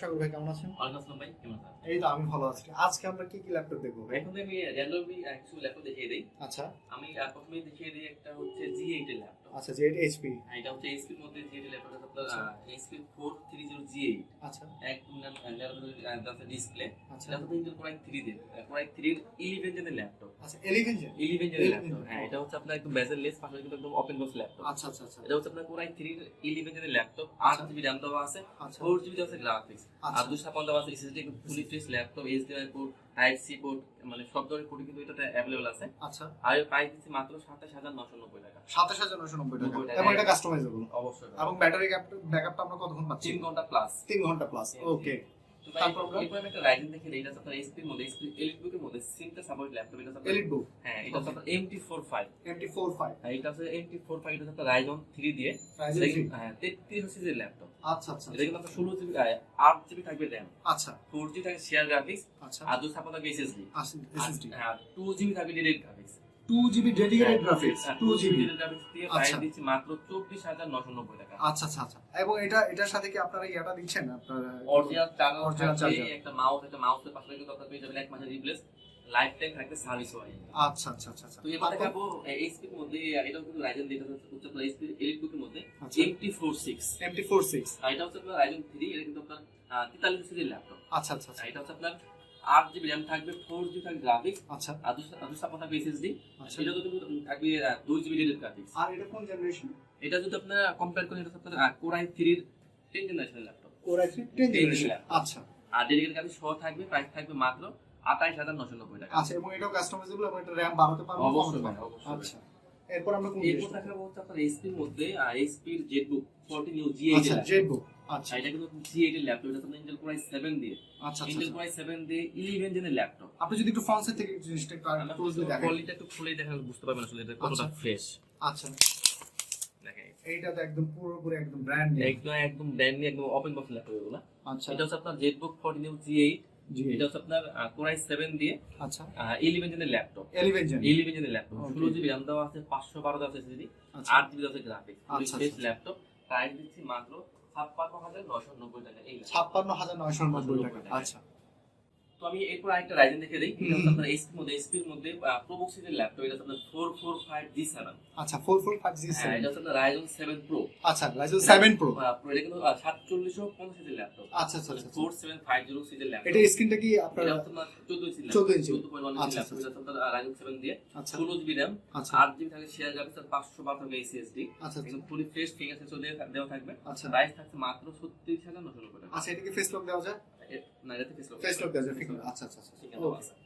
সাগর ভাই কেমন আছেন? আসসালাম ভাই কেমন আছেন? এই তো আমি ভালো আছি। আজকে আমরা কি কি ল্যাপটপ দেখব এখন আমি র্যান্ডমলি কিছু ল্যাপটপ দেখিয়ে দিই। আচ্ছা। আমি প্রথমে দেখিয়ে দিই একটা হচ্ছে এর ল্যাপটপ আচ্ছা যে এইচপি এটা হচ্ছে এর মধ্যে ল্যাপটপ আপনার আচ্ছা। ডিসপ্লে আচ্ছা। ইলেভেন জেনের ল্যাপটপ আচ্ছা। জেন জেনের ল্যাপটপ হ্যাঁ এটা হচ্ছে আপনার একদম বেজেল লেস পাশে কিন্তু একদম ওপেন বক্স ল্যাপটপ আচ্ছা আচ্ছা আচ্ছা। এটা হচ্ছে আপনার কোরাই থ্রির ইলেভেন জেনের ল্যাপটপ আট আচ্ছা। জিবি র্যাম দেওয়া আছে আচ্ছা। ফোর জিবি আছে গ্রাফিক্স আচ্ছা। ছাপ্পান্ন দেওয়া আছে SSD fully freeze laptop HDMI port type C port মানে সব ধরনের পোর্ট কিন্তু এটাতে अवेलेबल আছে। আচ্ছা। আর প্রাইস দিচ্ছি মাত্র সাতাশ হাজার নশো নব্বই টাকা। সাতাশ হাজার নশো নব্বই টাকা। এবং এটা কাস্টমাইজেবল অবশ্যই। এবং ব্যাটারি ব্যাকআপটা আমরা কতক্ষণ পাচ্ছি? তিন ঘণ্টা প্লাস তিন ঘণ্টা প্লাস ওকে তারপর আমরা- এরপর একটা রাইজেন দেখে এটা আপনার এইচপির মধ্যে এইচপি এলিট বুকের মধ্যে সিমটা সাপোর্ট ল্যাপটপ এটা এলিট বুক হ্যাঁ এটা আপনার MT four five MT four five হ্যাঁ এটা হচ্ছে এমটি এটা আপনার রাইজন থ্রি দিয়ে। হ্যাঁ তেত্রিশ সিজের ল্যাপটপ আচ্ছা আচ্ছা এটা কিন্তু আপনার ষোলো জিবি আট জিবি থাকবে র্যাম আচ্ছা। ফোর জিবি থাকবে শেয়ার গ্রাফিক্স আচ্ছা। আর দুশো ছাপ্পান্ন থাকবে এসএসডি এসএসডি হ্যাঁ টু জিবি থাকবে direct graphics two GB dedicated graphics two GB আচ্ছা। দিচ্ছি মাত্র চব্বিশ হাজার নশো নব্বই টাকা। আচ্ছা আচ্ছা আচ্ছা। এবং এটা এটার সাথে কি আপনারা ইয়াটা দিচ্ছেন? আপনার অরিজিনাল চার্জার Original থাকবে একটা মাউস একটা মাউসের পাশে কিন্তু আপনার পেয়ে যাবেন এক মাসের রিপ্লেস লাইফ টাইম থাকবে সার্ভিস ওয়ারেন্টি আচ্ছা আচ্ছা আচ্ছা আচ্ছা। তো এবার দেখাবো এইচপির মধ্যে এটাও কিন্তু রাইজেন যেটা হচ্ছে এইচপি এলিট বুকের মধ্যে MT four six MT four six এটা হচ্ছে আপনার রাইজেন থ্রি এটা কিন্তু আপনার তেতাল্লিশ ল্যাপটপ আচ্ছা আচ্ছা আচ্ছা। এটা হচ্ছে আপনার আট জিবি র্যাম থাকবে ফোর জিবি থাকবে গ্রাফিক্স আচ্ছা। আর দুশো ছাপ্পান্ন থাকবে এসএসডি সেটা তো কিন্তু থাকবে দুই জিবি ডিরেক্ট গ্রাফিক্স আর এটা কোন জেনারেশন এটা যদি আপনারা কম্পেয়ার করেন এটা আপনার কোরাই থ্রির টেন জেনারেশনের laptop core i three ten generation আচ্ছা। আর ডেডিকেটেড গ্রাফিক্স সহ থাকবে প্রাইস থাকবে মাত্র আঠাইশ হাজার নশো নব্বই টাকা। আচ্ছা এবং এটাও কাস্টমাইজেবল এবং এটা র্যাম বাড়াতে পারব। অবশ্যই। আচ্ছা। এরপর আমরা কোন এরপর দেখাবো হচ্ছে আপনার এইচপির মধ্যে এইচপির জেটবুক ফোরটি নিউ জি আচ্ছা জেটবুক আচ্ছা। এটা কিন্তু জি এর ল্যাপটপ এটা আপনার ইন্টেল কোরাই সেভেন দিয়ে। আচ্ছা আচ্ছা ইন্টেল আচ্ছা। কোরাই সেভন দিয়ে ইলেভেন জেনের ল্যাপটপ আপনি যদি একটু ফ্রন্ট থেকে জিনিসটা একটু আর ক্লোজলি দেখেন। কোয়ালিটি একটু খুলেই দেখেন বুঝতে পারবেন আসলে এটা কতটা আচ্ছা। ফ্রেশ আচ্ছা। দেখেন এইটা তো একদম পুরোপুরি একদম ব্র্যান্ড নিউ একদম একদম ব্র্যান্ড নিয়ে একদম ওপেন বক্স ল্যাপটপ এগুলো। আচ্ছা। এটা হচ্ছে আপনার ZBook forty new G eight G. এটা হচ্ছে আপনার কোরাই সেভেন দিয়ে আচ্ছা। ইলেভেন জেনের ল্যাপটপ 11 জেন ইলেভেন জেনের ল্যাপটপ. ষোলো জিবি র্যাম দেওয়া আছে পাঁচশো বারো দেওয়া আছে SSD, আচ্ছা। আট জিবি দেওয়া আছে গ্রাফিক্স আচ্ছা, ফ্রেশ। ল্যাপটপ প্রাইস দিচ্ছি মাত্র ছাপ্পান্ন হাজার নশো নব্বই টাকা। এই ছাপ্পান্ন হাজার নয়শো নব্বই টাকা। আচ্ছা। তো আমি এরপর আরেকটা রাইজেন দেখে দিই। এটা হচ্ছে আপনার এইচপির মধ্যে এসপির মধ্যে প্রোবুক সিরিজের ল্যাপটপ এটা আপনার four four five G seven আচ্ছা ফোর ফোর ফাইভ জি হ্যাঁ এটা আপনার রাইজন সেভেন প্রো আচ্ছা রাইজন সেভেন প্রো এটা কিন্তু সাতচল্লিশশো পঞ্চাশ সিরিজের ল্যাপটপ আচ্ছা আচ্ছা ফোর সেভেন ফাইভ জিরো সিরিজের ল্যাপটপ এটা স্ক্রিনটা কি আপনার চোদ্দ ইঞ্চি চোদ্দ ইঞ্চি। আচ্ছা, হচ্ছে আপনার রাইজন সেভেন দিয়ে আচ্ছা। ষোলো জিবি র্যাম আচ্ছা। আট জিবি থাকে শেয়ার যাবে পাঁচশো বারো থাকবে এসএসডি আচ্ছা ফুলি ফ্রেশ ফিঙ্গার সেন্সর দেওয়া থাকবে। আচ্ছা। প্রাইস থাকছে মাত্র ছত্রিশ হাজার নশো নব্বই টাকা। আচ্ছা এটা কি ফেস লক দেওয়া যায়? না এটাতে ফেস লক ফেস লক দেওয়া যায় আচ্ছা আচ্ছা আচ্ছা।